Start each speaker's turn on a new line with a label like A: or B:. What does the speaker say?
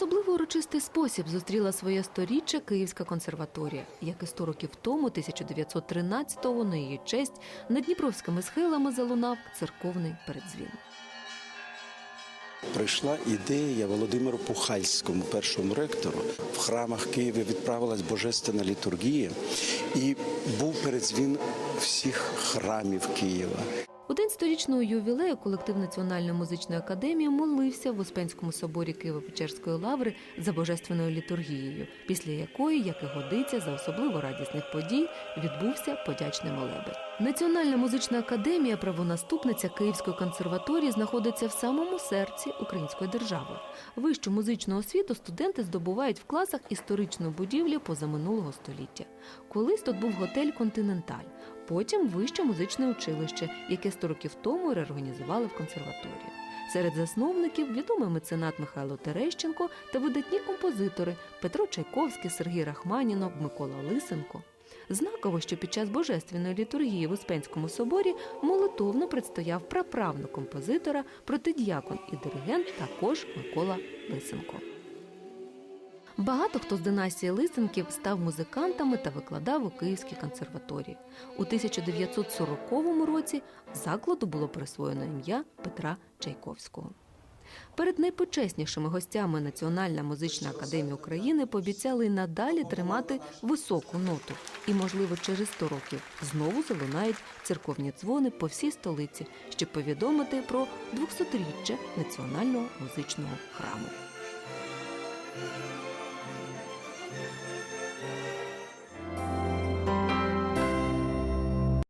A: особливо урочистий спосіб зустріла своє сторіччя Київська консерваторія, як і 100 років тому, 1913-го, на її честь над Дніпровськими схилами залунав церковний передзвін.
B: Прийшла ідея Володимиру Пухальському, першому ректору. В храмах Києва відправилась божественна літургія, і був передзвін всіх храмів Києва.
A: У день сторічного ювілею колектив Національної музичної академії молився в Успенському соборі Києво-Печерської лаври за божественною літургією, після якої, як і годиться, за особливо радісних подій відбувся подячний молебень. Національна музична академія, правонаступниця Київської консерваторії, знаходиться в самому серці української держави. Вищу музичну освіту студенти здобувають в класах історичної будівлі позаминулого століття. Колись тут був готель Континенталь, потім вище музичне училище, яке 100 років тому реорганізували в консерваторію. Серед засновників відомий меценат Михайло Терещенко та видатні композитори Петро Чайковський, Сергій Рахманінов, Микола Лисенко. Знаково, що під час божественної літургії в Успенському соборі молитовно предстояв праправник композитора, протидіакон і диригент також Микола Лисенко. Багато хто з династії Лисенків став музикантами та викладав у Київській консерваторії. У 1940 році закладу було присвоєно ім'я Петра Чайковського. Перед найпочеснішими гостями Національна музична академія України пообіцяли й надалі тримати високу ноту. І, можливо, через 100 років знову залунають церковні дзвони по всій столиці, щоб повідомити про 200-річчя Національного музичного храму.